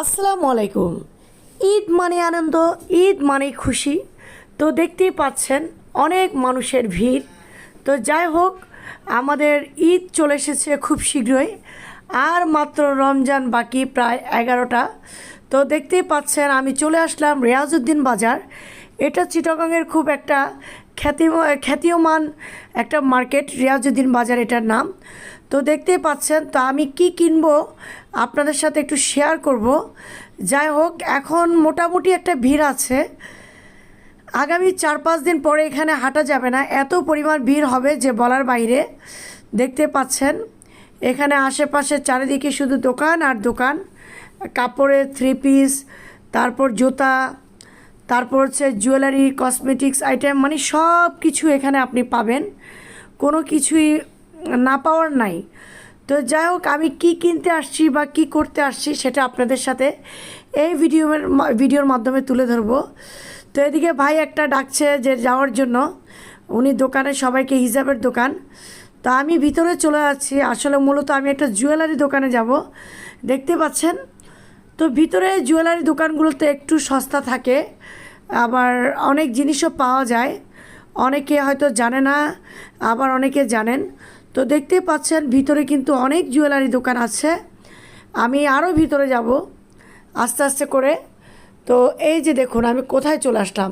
আসসালামু আলাইকুম ঈদ মানে আনন্দ, ঈদ মানে খুশি। তো দেখতেই পাচ্ছেন, অনেক মানুষের ভিড়। তো যাই হোক, আমাদের ঈদ চলে এসেছে খুব শীঘ্রই। আর মাত্র রমজান বাকি প্রায় এগারোটা। তো দেখতেই পাচ্ছেন, আমি চলে আসলাম রিয়াজউদ্দিন বাজার। এটা চিটাগাংয়ের খুব একটা খ্যাতি খ্যাতিয়মান একটা মার্কেট, রিয়াজউদ্দিন বাজার এটার নাম। তো দেখতেই পাচ্ছেন, তো আমি কি কিনবো আপনাদের সাথে একটু শেয়ার করব। যাই হোক, এখন মোটামুটি একটা ভিড় আছে। আগামী চার পাঁচ দিন পরে এখানে হাঁটা যাবে না। এত পরিমাণ ভিড় হবে যে বলার বাইরে। দেখতে পাচ্ছেন, এখানে আশেপাশে চারিদিকে শুধু দোকান আর দোকান। কাপড়ের থ্রি পিস তারপর জুতা, তারপর হচ্ছে জুয়েলারি কসমেটিক্স আইটেম মানে সব কিছু এখানে আপনি পাবেন। কোনো কিছুই না পাওয়ার নাই। তো যাই হোক, আমি কি কিনতে আসছি বা কি করতে আসছি সেটা আপনাদের সাথে এই ভিডিওর ভিডিওর মাধ্যমে তুলে ধরবো। তো এদিকে ভাই একটা ডাকছে যে যাওয়ার জন্য। উনি দোকানে সবাইকে হিসাবের দোকান। তা আমি ভিতরে চলে যাচ্ছি। আসলে মূলত আমি একটা জুয়েলারি দোকানে যাব। দেখতে পাচ্ছেন? তো ভিতরে জুয়েলারি দোকানগুলোতে একটু সস্তা থাকে। আবার অনেক জিনিসও পাওয়া যায়। অনেকে হয়তো জানে না, আবার অনেকে জানেন। তো দেখতেই পাচ্ছেন, ভিতরে কিন্তু অনেক জুয়েলারি দোকান আছে। আমি আরও ভিতরে যাব, আস্তে আস্তে করে। তো এই যে দেখুন, আমি কোথায় চলে আসলাম?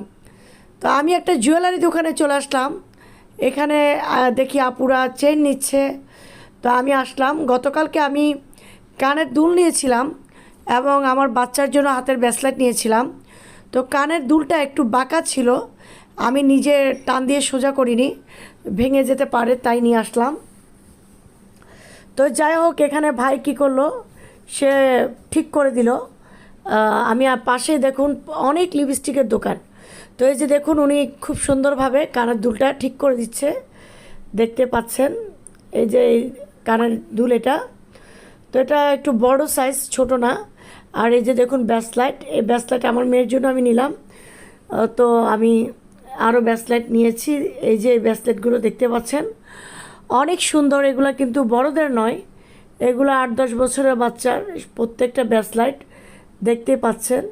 তো আমি একটা জুয়েলারি দোকানে চলে আসলাম। এখানে দেখি আপুরা চেন নিচ্ছে। তো আমি আসলাম। গতকালকে আমি কানের দুল নিয়েছিলাম এবং আমার বাচ্চার জন্য হাতের ব্যাসলেট নিয়েছিলাম। তো কানের দুলটা একটু বাঁকা ছিল। আমি নিজে টান দিয়ে সোজা করিনি, ভেঙে যেতে পারে তাই নিয়ে আসলাম। তো যাই হোক, এখানে ভাই কী করল? সে ঠিক করে দিল। আমি আর পাশে দেখুন, অনেক লিপস্টিকের দোকান। তো এই যে দেখুন, উনি খুব সুন্দরভাবে কানের দুলটা ঠিক করে দিচ্ছে। দেখতে পাচ্ছেন, এই যে এই কানের দুল এটা। তো এটা একটু বড় সাইজ ছোট না। আর এই যে দেখুন ব্যাসলাইট এই ব্যাসলাইট আমার মেয়ের জন্য আমি নিলাম। তো আমি আরও ব্যাসলাইট নিয়েছি। এই যে ব্যাসলাইটগুলো দেখতে পাচ্ছেন অনেক সুন্দর, এগুলো কিন্তু বড়দের নয়। এগুলো আট দশ বছরের বাচ্চার, প্রত্যেকটা ব্যাসলাইট দেখতে পাচ্ছেন।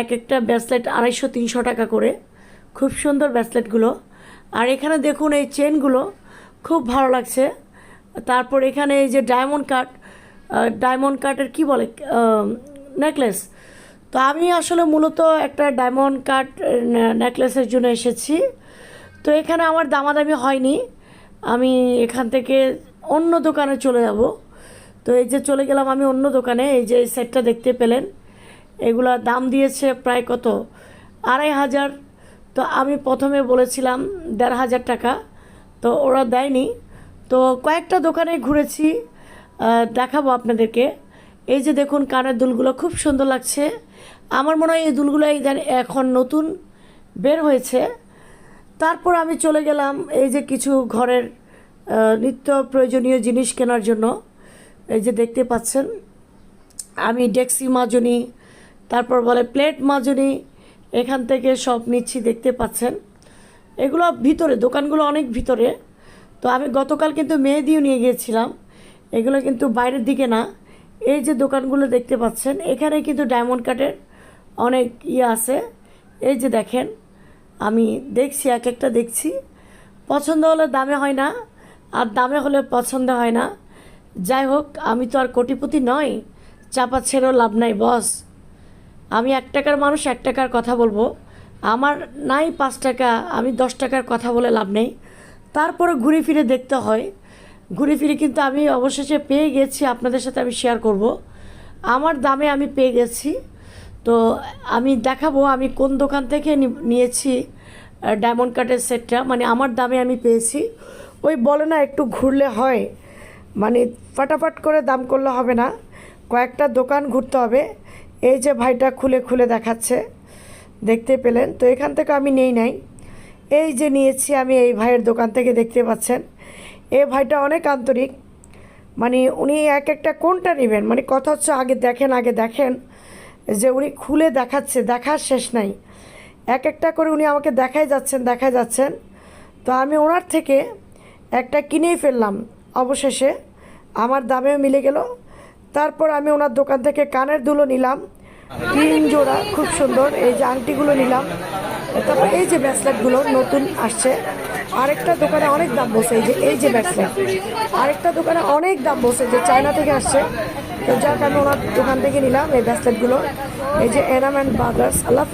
এক একটা ব্যাসলাইট আড়াইশো, তিনশো টাকা করে। খুব সুন্দর ব্যাসলেটগুলো আর এখানে দেখুন এই চেনগুলো, খুব ভালো লাগছে। তারপর এখানে এই যে ডায়মন্ড কাট ডায়মন্ড কাটের কি বলে নেকলেস। তো আমি আসলে মূলত একটা ডায়মন্ড কাট নেকলেসের জন্য এসেছি। তো এখানে আমার দামাদামি হয়নি। আমি এখান থেকে অন্য দোকানে চলে যাব। তো এই যে চলে গেলাম আমি অন্য দোকানে, এই যে সেটটা দেখতে পেলেন, এগুলা দাম দিয়েছে প্রায় কত? আড়াই হাজার। তো আমি প্রথমে বলেছিলাম দেড় হাজার টাকা, তো ওরা দেয়নি। তো কয়েকটা দোকানে ঘুরেছি দেখাবো আপনাদেরকে। এই যে দেখুন কানের দুলগুলো খুব সুন্দর লাগছে। আমার মনে হয় এই দুলগুলো এই এখন নতুন বের হয়েছে। তারপর আমি চলে গেলাম এই যে কিছু ঘরের নিত্য প্রয়োজনীয় জিনিস কেনার জন্য। এই যে দেখতে পাচ্ছেন, আমি ডেক্সি মাজনি, তারপর বলে প্লেট মাজনি, এখান থেকে সব নিচ্ছি, দেখতে পাচ্ছেন। এগুলো ভিতরে, দোকানগুলো অনেক ভিতরে। তো আমি গতকাল কিন্তু মেহেদিও নিয়ে গিয়েছিলাম। এগুলো কিন্তু বাইরের দিকে না। এই যে দোকানগুলো দেখতে পাচ্ছেন, এখানে কিন্তু ডায়মন্ড কাটের অনেক ইয়ে আছে। এই যে দেখেন আমি দেখছি, এক একটা দেখছি। পছন্দ হলে দামে হয় না, আর দামে হলে পছন্দ হয় না। যাই হোক, আমি তো আর কোটিপতি নয় চাপা ছেড়েও লাভ নাই, বস। আমি এক টাকার মানুষ, এক টাকার কথা বলব। আমার নাই পাঁচ টাকা, আমি দশ টাকার কথা বলে লাভ নেই। তারপরে ঘুরে ফিরে দেখতে হয়। ঘুরে ফিরে কিন্তু আমি অবশেষে পেয়ে গেছি, আপনাদের সাথে আমি শেয়ার করব। আমার দামে আমি পেয়ে গেছি। তো আমি দেখাবো, আমি কোন দোকান থেকে নিয়েছি ডায়মন্ড কাটের সেটটা মানে আমার দামে আমি পেয়েছি। ওই বলে না, একটু ঘুরলে হয়। মানে ফাটাফাট করে দাম করলে হবে না। কয়েকটা দোকান ঘুরতে হবে। এই যে ভাইটা খুলে খুলে দেখাচ্ছে, দেখতে পেলেন। তো এখান থেকে আমি নেই নাই। এই যে নিয়েছি আমি এই ভাইয়ের দোকান থেকে, দেখতে পাচ্ছেন। এই ভাইটা অনেক আন্তরিক। মানে উনি এক একটা কোনটা নেবেন? মানে কথা হচ্ছে আগে দেখেন আগে দেখেন। যে উনি খুলে দেখাচ্ছে, দেখার শেষ নাই। এক একটা করে উনি আমাকে দেখাই যাচ্ছেন দেখাই যাচ্ছেন। তো আমি ওনার থেকে একটা কিনেই ফেললাম। অবশেষে আমার দামেও মিলে গেল। তারপর আমি ওনার দোকান থেকে কানের দুলো নিলাম। তিন জোড়া, খুব সুন্দর। এই যে আংটিগুলো নিলাম। তারপর এই যে ব্যাসলেটগুলো নতুন আসছে। আরেকটা দোকানে অনেক দাম বসে, এই যে এই যে ব্যাসলেট আরেকটা দোকানে অনেক দাম বসে, যে চায়না থেকে আসছে। তো যার কারণে ওনার দোকান থেকে নিলাম এই ব্যাসলেটগুলো। এই যে এনাম অ্যান্ড বাদার্স আল্লাহ